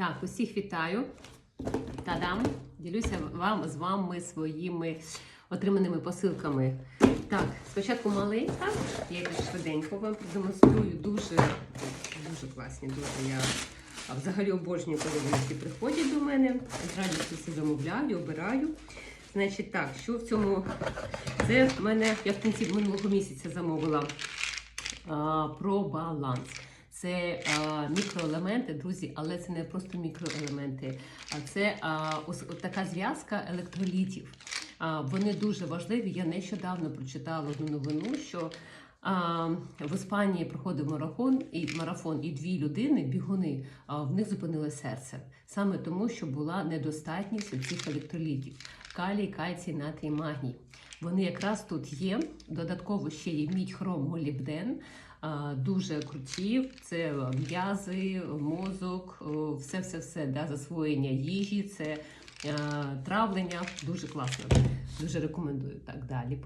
Так, усіх вітаю. Та-дам! Ділюся вам з вами своїми отриманими посилками. Так, спочатку маленька, я якось швиденько вам продемонструю. Дуже, дуже класні, дуже я взагалі обожнюю, коли вони приходять до мене. З радістю все замовляю, обираю. Значить, так, що в цьому? Це в мене, я в кінці минулого місяця замовила а, про баланс. Це а, мікроелементи, друзі, але це не просто мікроелементи, а це а, ось така зв'язка електролітів. А, вони дуже важливі. Я нещодавно прочитала одну новину, що а, в Іспанії проходив марафон і марафон, і дві людини, бігуни, а, в них зупинило серце саме тому, що була недостатність цих електролітів: калій, кальцій, натрій, магній. Вони якраз тут є. Додатково ще є мідь, хром, молібден. Дуже круті. Це м'язи, мозок, все, все, все да, засвоєння їжі, це е, травлення. Дуже класно. Дуже рекомендую так далі.